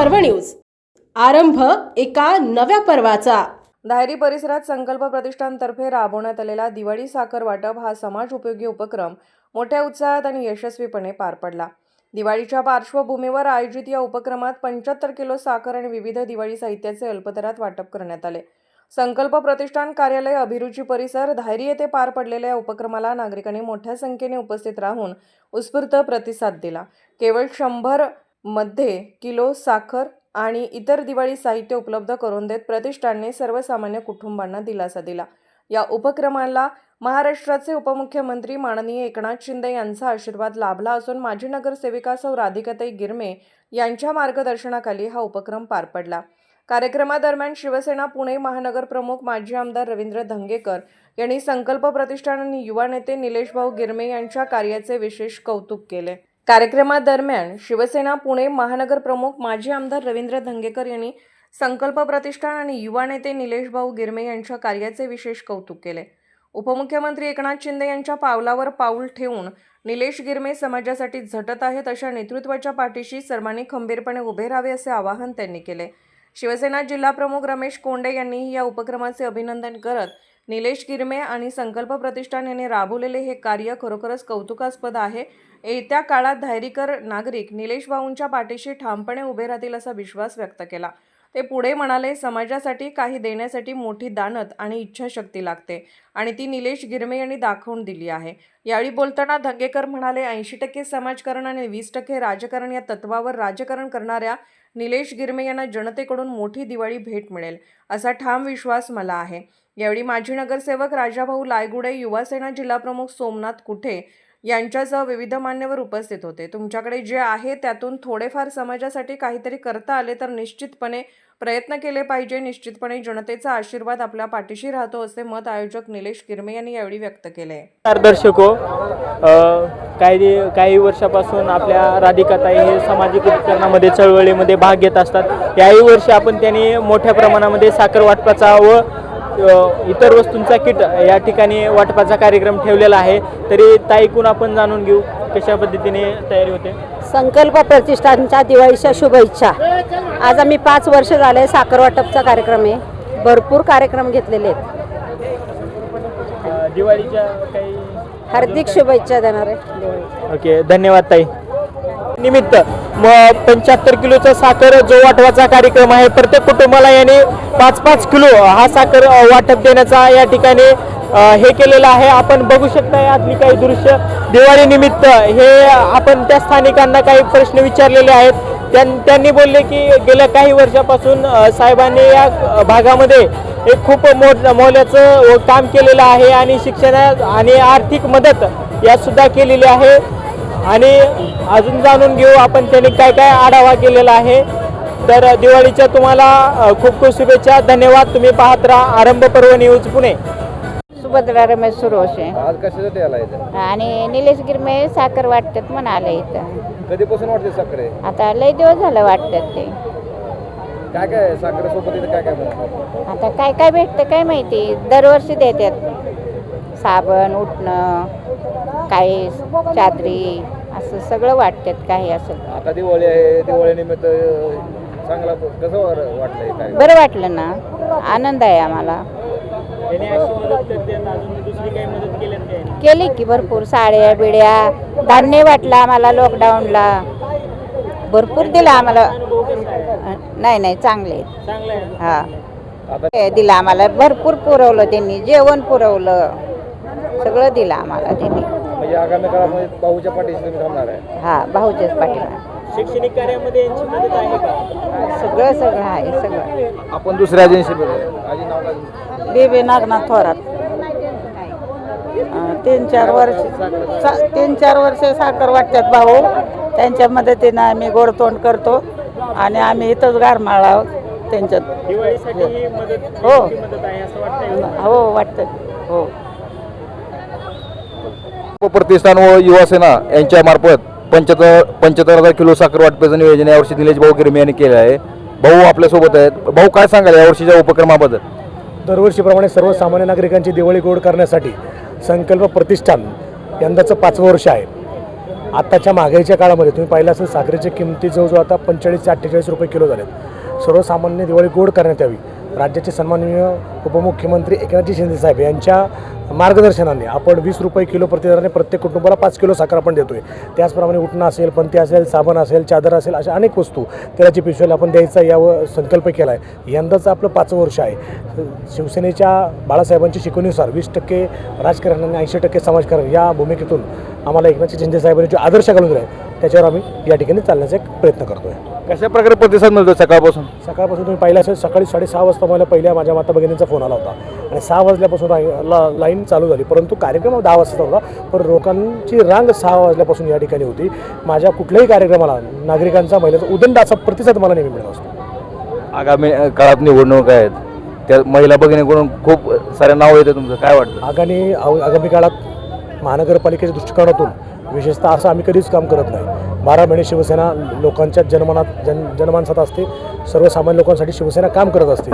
पर्व न्यूज. आरंभ एका नव्या पर्वाचा. धायरी परिसरात संकल्प प्रतिष्ठानतर्फे राबवण्यात आलेला दिवाळी साखर वाटप हा समाज उपयोगी उपक्रम मोठ्या उत्साहात आणि यशस्वीपणे पार पडला. दिवाळीच्या पार्श्वभूमीवर आयोजित या उपक्रमात पंच्याहत्तर किलो साखर आणि विविध दिवाळी साहित्याचे अल्पदरात वाटप करण्यात आले. संकल्प प्रतिष्ठान कार्यालय अभिरुची परिसर धायरी येथे पार पडलेल्या या उपक्रमाला नागरिकांनी मोठ्या संख्येने उपस्थित राहून उत्स्फूर्त प्रतिसाद दिला. केवळ शंभर मध्ये किलो साखर आणि इतर दिवाळी साहित्य उपलब्ध करून देत प्रतिष्ठानने सर्वसामान्य कुटुंबांना दिलासा दिला. या उपक्रमाला महाराष्ट्राचे उपमुख्यमंत्री माननीय एकनाथ शिंदे यांचा आशीर्वाद लाभला असून माजी नगरसेविका सौ राधिकाताई गिरमे यांच्या मार्गदर्शनाखाली हा उपक्रम पार पडला. कार्यक्रमादरम्यान शिवसेना पुणे महानगर प्रमुख माजी आमदार रवींद्र धंगेकर यांनी संकल्प प्रतिष्ठान आणि युवा नेते निलेशभाऊ गिरमे यांच्या कार्याचे विशेष कौतुक केले. कार्यक्रमादरम्यान शिवसेना पुणे महानगर प्रमुख माजी आमदार रवींद्र धंगेकर यांनी संकल्प प्रतिष्ठान आणि युवा नेते निलेश भाऊ गिरमे यांच्या कार्याचे विशेष कौतुक केले. उपमुख्यमंत्री एकनाथ शिंदे यांच्या पावलावर पाऊल ठेवून निलेश गिरमे समाजासाठी झटत आहेत अशा नेतृत्वाच्या पाठीशी सर्वांनी खंबीरपणे उभे राहावे असे आवाहन त्यांनी केले. शिवसेना जिल्हाप्रमुख रमेश कोंडे यांनीही या उपक्रमाचे अभिनंदन करत निलेश गिरमे आणि संकल्प प्रतिष्ठान यांनी राबवलेले हे कार्य खरोखरच कौतुकास्पद आहे. येत्या काळात धायरीकर नागरिक निलेश भाऊंच्या पाठीशी ठामपणे उभे राहतील असा विश्वास व्यक्त केला. ते पुढे म्हणाले समाजासाठी काही देण्यासाठी मोठी दानत आणि इच्छाशक्ती लागते आणि ती निलेश गिरमे यांनी दाखवून दिली आहे. यावेळी बोलताना धंगेकर म्हणाले ऐंशी टक्के समाजकारण आणि वीस टक्के राजकारण या तत्वावर राजकारण करणाऱ्या निलेश गिरमे यांना जनतेकडून मोठी दिवाळी भेट मिळेल असा ठाम विश्वास मला आहे. यावेळी माजी नगरसेवक राजाभाऊ लायगुडे युवासेना जिल्हाप्रमुख सोमनाथ कुठे यांच्यासह विविध मान्यवर उपस्थित होते. तुमच्याकडे जे आहे त्यातून थोडेफार समाजासाठी काहीतरी करता आले तर निश्चितपणे प्रयत्न केले पाहिजे. निश्चितपणे जनतेचा आशीर्वाद आपल्या पाठीशी राहतो असे मत आयोजक निलेश किरमे यांनी यावेळी व्यक्त केले. दर्शको काही काही वर्षापासून आपल्या राधिकाताई हे सामाजिक उपकरणामध्ये चळवळीमध्ये भाग घेत असतात. याही वर्षी आपण त्यांनी मोठ्या प्रमाणामध्ये साखर वाटपाचा व इतर वस्तूंचा किट या ठिकाणी वाटपाचा कार्यक्रम ठेवलेला आहे. तरी ताईकून आपण जाणून घेऊ कशा पद्धतीने तयारी होते. संकल्प प्रतिष्ठानच्या दिवाळीच्या शुभेच्छा. आज आम्ही पाच वर्ष झाले साखर वाटपचा कार्यक्रम आहे. भरपूर कार्यक्रम घेतलेले आहेत. दिवाळीच्या काही हार्दिक शुभेच्छा देणार आहे. ओके धन्यवाद ताई. निमित्त. मग पंच्याहत्तर किलोचा साखर जो वाटवाचा कार्यक्रम आहे. प्रत्येक कुटुंबाला याने पाच पाच किलो हा साखर वाटप देण्याचा या ठिकाणी हे केलेलं आहे. आपण बघू शकता यातली काही दृश्य. दिवाळी निमित्त हे आपण त्या स्थानिकांना काही प्रश्न विचारलेले आहेत. त्यां- त्यांनी बोलले की गेल्या काही वर्षापासून साहेबांनी या भागामध्ये एक खूप मोठ मोल्याचं काम केलेलं आहे आणि शिक्षणा आणि आर्थिक मदत या सुद्धा केलेली आहे. आणि अजून जाणून घेऊ आपण त्यांनी काय काय आढावा केलेला आहे. तर दिवाळीच्या तुम्हाला खूप खूप शुभेच्छा. धन्यवाद. तुम्ही पाहत राहा आरंभ पर्व न्यूज पुणे. सुभद्रा रमेश सुरोशे आज कशासाठी आला इथं? आणि निलेश गिरमे साखर वाटतात म्हणाले इथं. कधीपासून वाटते साखरे? आता लय दिवस झालं वाटतात ते. काय काय साखरे सोबत इथं काय काय? आता काय काय भेटतं काय माहिती? दरवर्षी देतात. साबण उठणं काही चादरी असं सगळं वाटतात काही असं. आता दिवाळी आहे दिवाळीनिमित्त चांगला कसं वा- वाटलं काय? बरं वाटलं ना. आनंद आहे आम्हाला. त्यांनी अशी मदत करते अजून दुसरी काही मदत केली की भरपूर साड्या बिड्या. धान्य वाटलं आम्हाला लॉकडाऊनला भरपूर दिलं आम्हाला. नाही नाही चांगले आहेत. चांगलं आहे. हा. आता हे दिलं आम्हाला. भरपूर पुरवलं त्यांनी जेवण पुरवलं. सगळं दिलं आम्हाला त्यांनी. म्हणजे आगामी काळामध्ये भाऊच्या पाठीशी तुम्ही थांबणार आहे. हा भाऊच्याच पाठीमा शैक्षणिक कार्यामध्ये यांची मदत आहे का? सगळं सगळं आहे सगळं. आपण दुसऱ्या एजन्सी आजी नाव काय तुमचं? बेबी नागनाथ थोरात. अं, तीन चार वर्ष सा- तीन चार वर्ष साखर वाटतात भाऊ. त्यांच्या मदतीनं आम्ही गोडतोंड करतो आणि आम्ही इथंच गारमाळ आहोत त्यांच्यात. दिवाळीसाठी ही मदत हो. मोठी मदत आहे असं वाटतंय? हो वाटतं. हो. प्रतिष्ठान व युवासेना यांच्या मार्फत पंच्याहत्तर पंच्याहत्तर हजार किलो साखर वाटपाचं नियोजन यावर्षी निलेश भाऊ गिरमे यांनी केलं आहे. भाऊ आपल्यासोबत आहेत. भाऊ काय सांगाल यावर्षीच्या उपक्रमाबद्दल? दरवर्षीप्रमाणे सर्वसामान्य नागरिकांची दिवाळी गोड करण्यासाठी संकल्प प्रतिष्ठान यंदाचं पाचवं वर्ष आहे. आत्ताच्या महागाईच्या काळामध्ये तुम्ही पाहिलं असेल साखरेच्या किमती जवळजवळ आता पंचेचाळीस ते अठ्ठेचाळीस रुपये किलो झाले सर्वसामान्य दिवाळी गोड करण्यात यावी. राज्याचे सन्माननीय उपमुख्यमंत्री एकनाथजी शिंदे साहेब यांच्या मार्गदर्शनाने आपण वीस रुपये किलो प्रतिदराने प्रत्येक कुटुंबाला पाच किलो साखर आपण देतोय. त्याचप्रमाणे उठणं असेल पंथी असेल साबण असेल चादर असेल अशा अनेक वस्तू तेलाची पिशवेला आपण द्यायचा यावर संकल्प केला आहे यंदाचं आपलं पाचवं वर्ष आहे. शिवसेनेच्या बाळासाहेबांच्या शिकवणीनुसार वीस टक्के राजकारण आणि ऐंशी टक्के समाजकारण या भूमिकेतून आम्हाला एकनाथजी शिंदे साहेबांनी जो आदर्श घालून दिला आहे त्याच्यावर आम्ही या ठिकाणी चालण्याचा एक प्रयत्न करतोय. कशा प्रकारे प्रतिसाद मिळतो सकाळपासून? सकाळपासून तुम्ही पाहिलं असेल सकाळी साडेसहा वाजता मला पहिल्या माझ्या माता भगिनींचा फोन आला होता. आणि सहा वाजल्यापासून ला लाईन चालू झाली. परंतु कार्यक्रम दहा वाजता होता पण लोकांची रांग सहा वाजल्यापासून या ठिकाणी होती. माझ्या कुठल्याही कार्यक्रमाला नागरिकांचा महिलांचा उदंड असा प्रतिसाद मला नेहमी मिळत असतो. आगामी काळात निवडणूक आहेत. त्या महिला भगिनीकडून खूप सारे नाव येते तुमचं. काय वाटतं? आगामी आगामी काळात महानगरपालिकेच्या दृष्टिकोनातून विशेषतः असं आम्ही कधीच काम करत नाही. बारा महिने शिवसेना लोकांच्या जनमनात जन जनमानसात असते. सर्वसामान्य लोकांसाठी शिवसेना काम करत असते.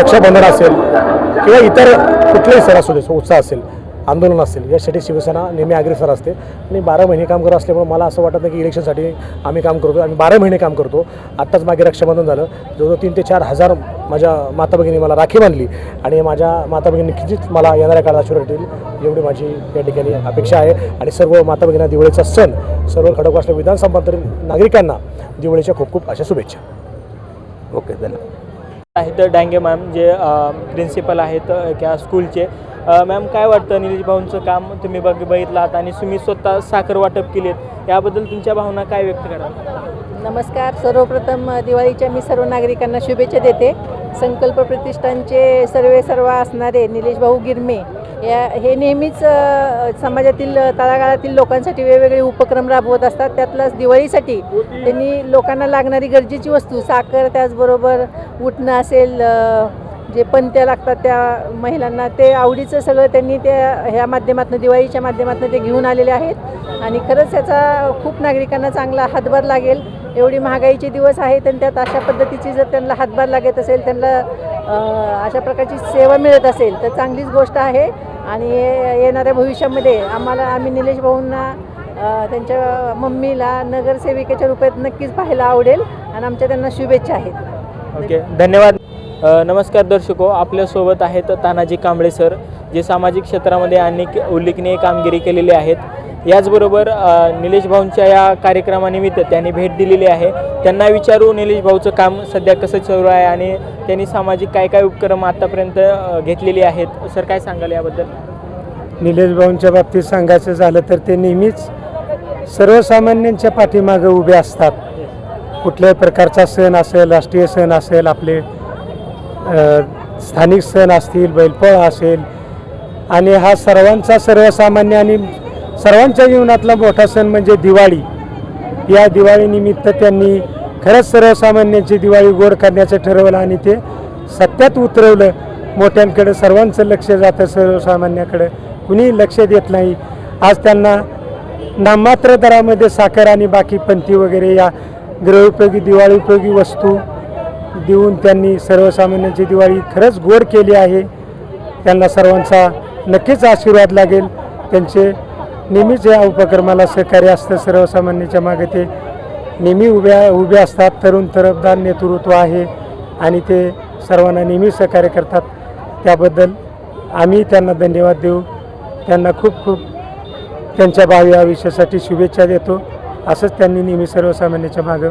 रक्षाबंधन असेल किंवा इतर कुठलेही सण असू दे उत्साह असेल आंदोलन असेल. यासाठी शिवसेना नेहमी अग्रेसर असते. आणि बारा महिने काम करत असल्यामुळे मला असं वाटत नाही की इलेक्शनसाठी आम्ही काम करतो आम्ही बारा महिने काम करतो. आत्ताच मागे रक्षाबंधन झालं. जवळजवळ तीन ते चार हजार माझ्या माता भगिनी मला राखी बांधली. आणि माझ्या माता भगिनी कितीच मला येणाऱ्या काळात आशीर्वाद देईल एवढी माझी या ठिकाणी अपेक्षा आहे. आणि सर्व माता भगिनींना दिवाळीचा सण सर्व खडकवासल्या विधानसभा नागरिकांना दिवाळीच्या खूप खूप अशा शुभेच्छा. ओके धन्यवाद. आहेत डांगे मॅम जे प्रिन्सिपल आहेत त्या स्कूलचे. मॅम काय वाटतं निलेश भाऊंचं काम? तुम्ही बघ आहात आणि तुम्ही स्वतः साखर वाटप केलेत. याबद्दल तुमच्या भावना काय व्यक्त करा नमस्कार. सर्वप्रथम दिवाळीच्या मी सर्व नागरिकांना शुभेच्छा देते. संकल्प प्रतिष्ठानचे सर्वे सर्व असणारे निलेश भाऊ गिरमे या हे नेहमीच समाजातील तळागाळातील लोकांसाठी वेगवेगळे उपक्रम राबवत असतात. त्यातलंच दिवाळीसाठी त्यांनी लोकांना लागणारी गरजेची वस्तू साखर त्याचबरोबर उठणं असेल जे पणत्या लागतात त्या महिलांना ते आवडीचं सगळं त्यांनी त्या ह्या माध्यमातून दिवाळीच्या माध्यमातून ते घेऊन आलेले आहेत. आणि खरंच याचा खूप नागरिकांना चांगला हातभार लागेल. एवढी महागाईचे दिवस आहेत आणि त्यात अशा पद्धतीची जर त्यांना हातभार लागत असेल त्यांना अशा प्रकारची सेवा मिळत असेल तर चांगलीच गोष्ट आहे. आणि ये- येणाऱ्या भविष्यामध्ये आम्हाला आम्ही निलेश भाऊंना त्यांच्या मम्मीला नगरसेविकेच्या रूपात नक्कीच पाहायला आवडेल. आणि आमच्या त्यांना शुभेच्छा आहेत. ओके. धन्यवाद. नमस्कार दर्शको आपल्यासोबत आहेत तानाजी कांबळे सर जे सामाजिक क्षेत्रामध्ये अनेक उल्लेखनीय कामगिरी केलेली आहेत. याचबरोबर निलेश भाऊंच्या या कार्यक्रमानिमित्त त्यांनी भेट दिलेली आहे. त्यांना विचारू निलेश भाऊचं काम सध्या कसं चालू आहे आणि त्यांनी सामाजिक काय काय उपक्रम आत्तापर्यंत घेतलेली आहेत? सर काय सांगाल याबद्दल? निलेश भाऊंच्या बाबतीत सांगायचं झालं तर ते नेहमीच सर्वसामान्यांच्या पाठीमागे उभे असतात. कुठल्याही प्रकारचा सण असेल राष्ट्रीय सण असेल आपले स्थानिक सण असतील बैलपळ असेल आणि हा सर्वांचा सर्वसामान्य आणि सर्वांच्या जीवनातला मोठा सण म्हणजे दिवाळी. या दिवाळीनिमित्त त्यांनी खरंच सर्वसामान्यांची दिवाळी गोड करण्याचं ठरवलं आणि ते सत्यात उतरवलं. मोठ्यांकडे सर्वांचं लक्ष जातं सर्वसामान्याकडे कुणी लक्ष देत नाही. आज त्यांना नाममात्र दरामध्ये साखर आणि बाकी पंथी वगैरे या गृहोपयोगी दिवाळी उपयोगी वस्तू देऊन त्यांनी सर्वसामान्यांची दिवाळी खरंच गोड केली आहे. त्यांना सर्वांचा नक्कीच आशीर्वाद लागेल. त्यांचे नेहमीच या उपक्रमाला सहकार्य असतं. सर्वसामान्यांच्या मागे ते नेहमी उभ्या उभे असतात. तरुण तरफदार नेतृत्व आहे आणि ते सर्वांना नेहमी सहकार्य करतात. त्याबद्दल आम्ही त्यांना धन्यवाद देऊ. त्यांना खूप खूप त्यांच्या भावी आयुष्यासाठी शुभेच्छा देतो. असंच त्यांनी नेहमी सर्वसामान्यांच्या मागं